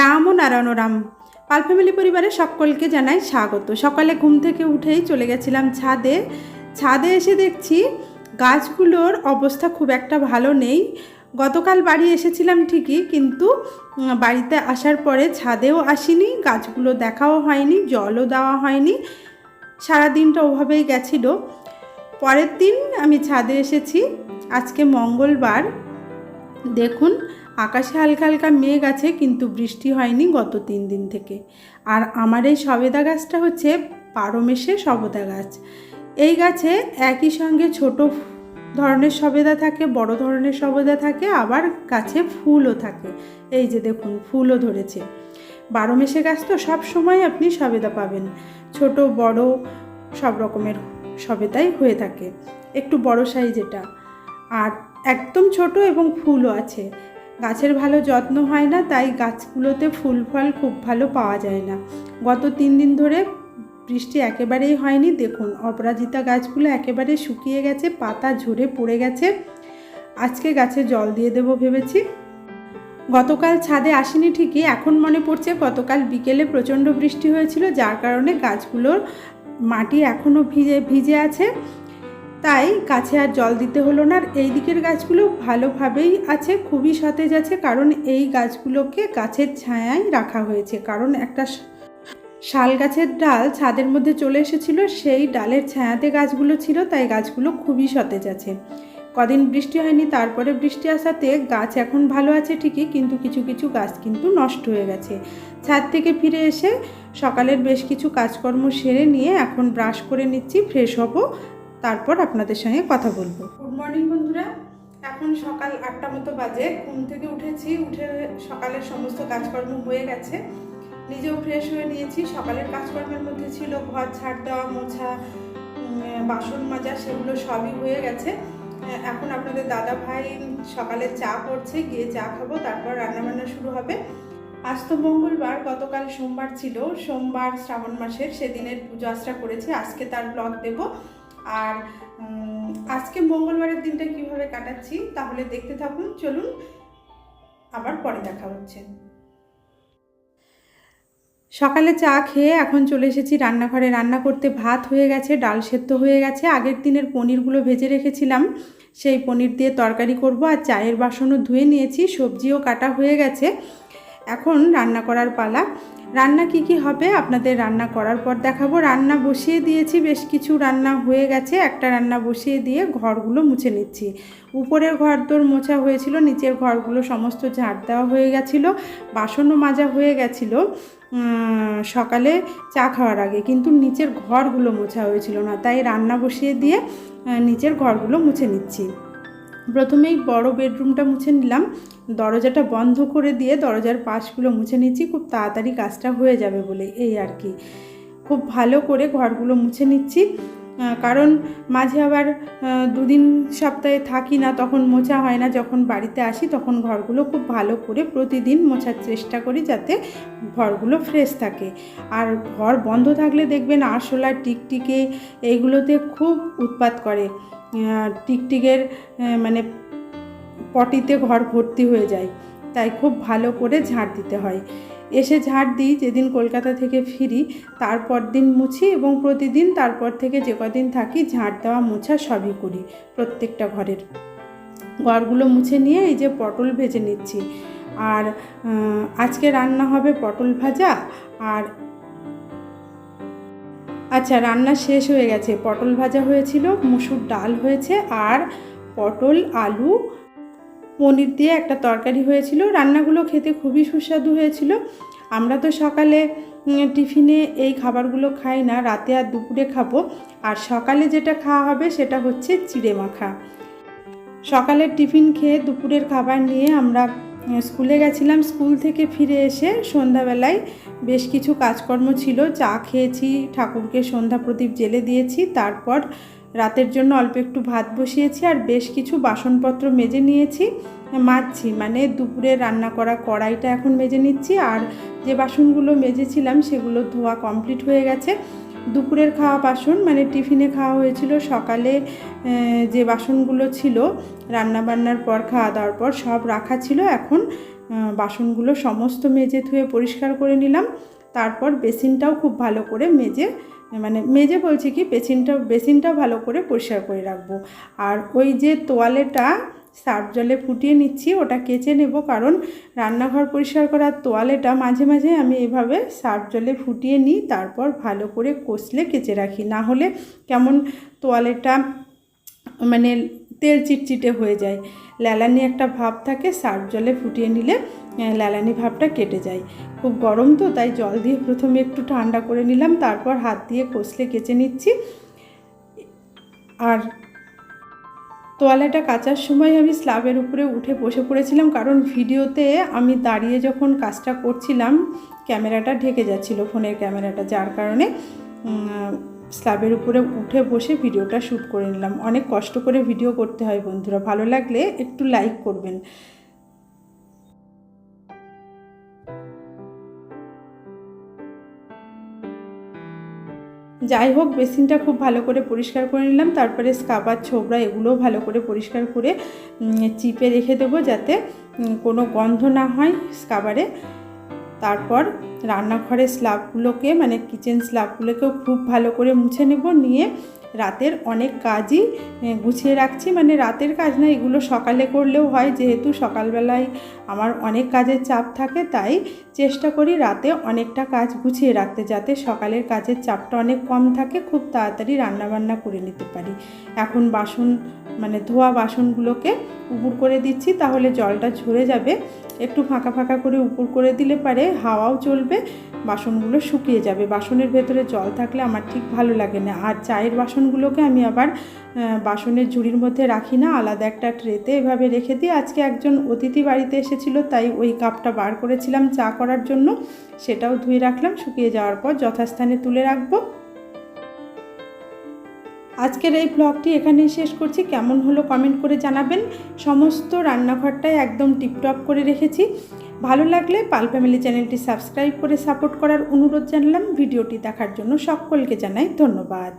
রাম ও নারায়ণ রাম। পাল ফ্যামিলি পরিবারের সকলকে জানাই স্বাগত। সকালে ঘুম থেকে উঠেই চলে গেছিলাম ছাদে। ছাদে এসে দেখছি গাছগুলোর অবস্থা খুব একটা ভালো নেই। গতকাল বাড়ি এসেছিলাম ঠিকই, কিন্তু বাড়িতে আসার পরে ছাদেও আসিনি, গাছগুলো দেখাও হয়নি, জলও দেওয়া হয়নি। সারা দিনটা ওভাবেই গেছিল। পরের দিন আমি ছাদে এসেছি। আজকে মঙ্গলবার। দেখুন, আকাশে হালকা হালকা মেঘ আছে, কিন্তু বৃষ্টি হয়নি গত তিন দিন থেকে। আর আমার এই সবেদা গাছটা হচ্ছে বারো মেশে সবেদা গাছ। এই গাছে একই সঙ্গে ছোট ধরনের সবেদা থাকে, বড় ধরনের সবেদা থাকে, আবার গাছে ফুলও থাকে। এই যে দেখুন, ফুলও ধরেছে। বারো মেশে গাছ তো সব সময় আপনি সবেদা পাবেন। ছোট, বড় সব রকমের সবেদাই হয়ে থাকে। একটু বড় সাইজ এটা। আর একদম ছোট এবং ফুলও আছে। গাছের ভালো যত্ন হয় না, তাই গাছগুলোতে ফুল ফল খুব ভালো পাওয়া যায় না। গত তিন দিন ধরে বৃষ্টি একেবারেই হয়নি। দেখুন, অপরাজিতা গাছগুলো একেবারে শুকিয়ে গেছে, পাতা ঝরে পড়ে গেছে। আজকে গাছে জল দিয়ে দেবো ভেবেছি। গতকাল ছাদে আসেনি ঠিকই, এখন মনে পড়ছে গতকাল বিকেলে প্রচণ্ড বৃষ্টি হয়েছিল, যার কারণে গাছগুলোর মাটি এখনও ভিজে ভিজে আছে। তাই গাছে আর জল দিতে হলো না। আর এই দিকের গাছগুলো ভালোভাবেই আছে, খুবই সতেজ আছে, কারণ এই গাছগুলোকে গাছের ছায়ায় রাখা হয়েছে। কারণ একটা শাল গাছের ডাল ছাদের মধ্যে চলে এসেছিল, সেই ডালের ছায়াতে গাছগুলো ছিল, তাই গাছগুলো খুবই সতেজ আছে। কদিন বৃষ্টি হয়নি, তারপরে বৃষ্টি আসাতে গাছ এখন ভালো আছে ঠিকই, কিন্তু কিছু কিছু গাছ কিন্তু নষ্ট হয়ে গেছে। ছাদ থেকে ফিরে এসে সকালের বেশ কিছু কাজকর্ম সেরে নিয়ে এখন ব্রাশ করে নিচ্ছি, ফ্রেশ হব। তারপর আপনাদের সঙ্গে কথা বলব। গুড মর্নিং বন্ধুরা। এখন সকাল আটটা মতো বাজে। ঘুম থেকে উঠেছি, উঠে সকালের সমস্ত কাজকর্ম হয়ে গেছে। নিজেও ফ্রেশ হয়ে নিয়েছি। সকালের কাজকর্মের মধ্যে ছিল ঘর ঝাড় দেওয়া, মোছা বাসন মাজা, সেগুলো সবই হয়ে গেছে। এখন আপনাদের দাদা ভাই সকালে চা করছে, গিয়ে চা খাব, তারপর রান্নাবান্না শুরু হবে। আজ তো মঙ্গলবার, গতকাল সোমবার ছিল। সোমবার শ্রাবণ মাসের, সেদিনের পুজো আশ্রা করেছি। আজকে তার ব্লগ দেব। আর আজকে মঙ্গলবারের দিনটা কীভাবে কাটাচ্ছি তাহলে দেখতে থাকুন। চলুন, আবার পরে দেখা হচ্ছে। সকালে চা খেয়ে এখন চলে এসেছি রান্নাঘরে। রান্না করতে ভাত হয়ে গেছে, ডাল সেদ্ধ হয়ে গেছে। আগের দিনের পনিরগুলো ভেজে রেখেছিলাম। সেই পনির দিয়ে তরকারি করব আর চায়ের বাসনও ধুয়ে নিয়েছি। সবজিও কাটা হয়ে গেছে। এখন রান্না করার পালা। রান্না কি কি হবে আপনাদের রান্না করার পর দেখাবো। রান্না বসিয়ে দিয়েছি, বেশ কিছু রান্না হয়ে গেছে। একটা রান্না বসিয়ে দিয়ে ঘরগুলো মুছে নিচ্ছি। উপরের ঘর তোর মোছা হয়েছিল, নিচের ঘরগুলো সমস্ত ঝাড় দেওয়া হয়ে গেছিল, বাসনও মাজা হয়ে গেছিল সকালে চা খাওয়ার আগে। কিন্তু নিচের ঘরগুলো মোছা হয়েছিল না, তাই রান্না বসিয়ে দিয়ে নিচের ঘরগুলো মুছে নিচ্ছি। প্রথমেই বড় বেডরুমটা মুছে নিলাম। দরজাটা বন্ধ করে দিয়ে দরজার পাশগুলো মুছে নিচ্ছি, খুব তাড়াতাড়ি কাজটা হয়ে যাবে বলে এই আর কি। খুব ভালো করে ঘরগুলো মুছে নিচ্ছি। কারণ মাঝে আবার দুদিন সপ্তাহে থাকি না, তখন মোছা হয় না। যখন বাড়িতে আসি তখন ঘরগুলো খুব ভালো করে প্রতিদিন মোছার চেষ্টা করি যাতে ঘরগুলো ফ্রেশ থাকে। আর ঘর বন্ধ থাকলে দেখবেন আরশোলা টিকটিকে এইগুলোতে খুব উৎপাত করে। টিকটিকের মানে পটিতে ঘর ভর্তি হয়ে যায়। তাই খুব ভালো করে ঝাড় দিতে হয়। এসে ঝাড় দিই, যেদিন কলকাতা থেকে ফিরি, তারপর দিন মুছি এবং প্রতিদিন তারপর থেকে যে কদিন থাকি ঝাড় দেওয়া, মোছা সবই করি প্রত্যেকটা ঘরের। ঘরগুলো মুছে নিয়ে এই যে পটল ভেজে নিচ্ছি। আর আজকে রান্না হবে পটল ভাজা, আর আচ্ছা রান্না শেষ হয়ে গেছে। পটল ভাজা হয়েছিল, মুসুর ডাল হয়েছে আর পটল, আলু, পনির দিয়ে একটা তরকারি হয়েছিল। রান্নাগুলো খেতে খুবই সুস্বাদু হয়েছিল। আমরা তো সকালে টিফিনে এই খাবারগুলো খাই না, রাতে আর দুপুরে খাব। আর সকালে যেটা খাওয়া হবে সেটা হচ্ছে চিড়ে মাখা। সকালের টিফিন খেয়ে দুপুরের খাবার নিয়ে আমরা স্কুলে গেছিলাম, স্কুল থেকে ফিরে এসে সন্ধ্যাবেলায় বেশ কিছু কাজকর্ম ছিল। চা খেয়েছি, ঠাকুরকে সন্ধ্যা প্রদীপ জেলে দিয়েছি, তারপর রাতের জন্য অল্প একটু ভাত বসিয়েছি আর বেশ কিছু বাসনপত্র মেজে নিয়েছি, মাজছি। মানে দুপুরে রান্না করা কড়াইটা এখন মেজে নিচ্ছি আর যে বাসনগুলো মেজেছিলাম সেগুলো ধোয়া কমপ্লিট হয়ে গেছে। দুপুরের খাওয়া বাসন মানে টিফিনে খাওয়া হয়েছিল। সকালে যে বাসনগুলো ছিল রান্না বান্নার পর, খাওয়া দাওয়ার পর সব রাখা ছিল। এখন বাসনগুলো সমস্ত মেজে ধুয়ে পরিষ্কার করে নিলাম। তারপর বেসিনটাও খুব ভালো করে মেজে মানে মেজে বলছি কি, বেসিনটা, বেসিনটাও ভালো করে পরিষ্কার করে রাখব। আর ওই যে তোয়ালেটা সার্ফ জলে ফুটিয়ে নিচ্ছি, ওটা কেচে নেব। কারণ রান্নাঘর পরিষ্কার করার তোয়ালেটা মাঝে মাঝে আমি এভাবে সার্ফ জলে ফুটিয়ে নিই, তারপর ভালো করে কষলে কেচে রাখি। না হলে কেমন তোয়ালেটা মানে তেল চিটচিটে হয়ে যায়। ল্যালানি একটা ভাব থাকে, সার্ফ জলে ফুটিয়ে নিলে ল্যালানি ভাবটা কেটে যায়। খুব গরম তো, তাই জল দিয়ে প্রথমে একটু ঠান্ডা করে নিলাম, তারপর হাত দিয়ে কষলে কেচে নিচ্ছি। আর তোয়ালেটা কাচার সময় আমি স্ল্যাবের উপরে উঠে বসে পড়েছিলাম, কারণ ভিডিওতে আমি দাঁড়িয়ে যখন কাজটা করছিলাম, ক্যামেরাটা ঢেকে যাচ্ছিল ফোনের ক্যামেরাটা, যার কারণে স্ল্যাবের উপরে উঠে বসে ভিডিওটা শ্যুট করে নিলাম। অনেক কষ্ট করে ভিডিও করতে হয় বন্ধুরা, ভালো লাগলে একটু লাইক করবেন। যাই হোক, বেসিনটা খুব ভালো করে পরিষ্কার করে নিলাম। তারপরে স্কাবার ছোবরা এগুলোও ভালো করে পরিষ্কার করে চিপে রেখে দেবো যাতে কোনো গন্ধ না হয় স্কাবারে। তারপর রান্নাঘরের স্ল্যাবগুলোকে মানে কিচেন স্ল্যাবগুলোকেও খুব ভালো করে মুছে নেব, নিয়ে রাতের অনেক কাজই গুছিয়ে রাখছি। মানে রাতের কাজ না, এগুলো সকালে করলেও হয়। যেহেতু সকালবেলায় আমার অনেক কাজের চাপ থাকে, তাই চেষ্টা করি রাতে অনেকটা কাজ গুছিয়ে রাখতে যাতে সকালের কাজের চাপটা অনেক কম থাকে, খুব তাড়াতাড়ি রান্নাবান্না করে নিতে পারি। এখন বাসন মানে ধোয়া বাসনগুলোকে উপুর করে দিচ্ছি, তাহলে জলটা ঝরে যাবে। একটু ফাঁকা ফাঁকা করে উপর করে দিলে পারে, হাওয়াও চলবে। বাসনগুলো শুকিয়ে যাবে। বাসনের ভেতরে জল থাকলে আমার ঠিক ভালো লাগে না। আর চায়ের বাসনগুলোকে আমি আবার বাসনের ঝুড়ির মধ্যে রাখি না। আলাদা একটা ট্রেতে এভাবে রেখে দিই আজকে একজন অতিথি বাড়িতে এসেছিল, তাই ওই কাপটা বার করেছিলাম চা করার জন্য। সেটাও ধুয়ে রাখলাম, শুকিয়ে যাওয়ার পর যথাস্থানে তুলে রাখব। আজকের এই ব্লগটি এখানেই শেষ করছি। কেমন হলো কমেন্ট করে জানাবেন। সমস্ত রান্নাঘরটাই একদম টিপটপ করে রেখেছি। ভালো লাগলে পাল ফ্যামিলি চ্যানেলটি সাবস্ক্রাইব করে সাপোর্ট করার অনুরোধ জানলাম। ভিডিওটি দেখার জন্য সকলকে জানাই ধন্যবাদ।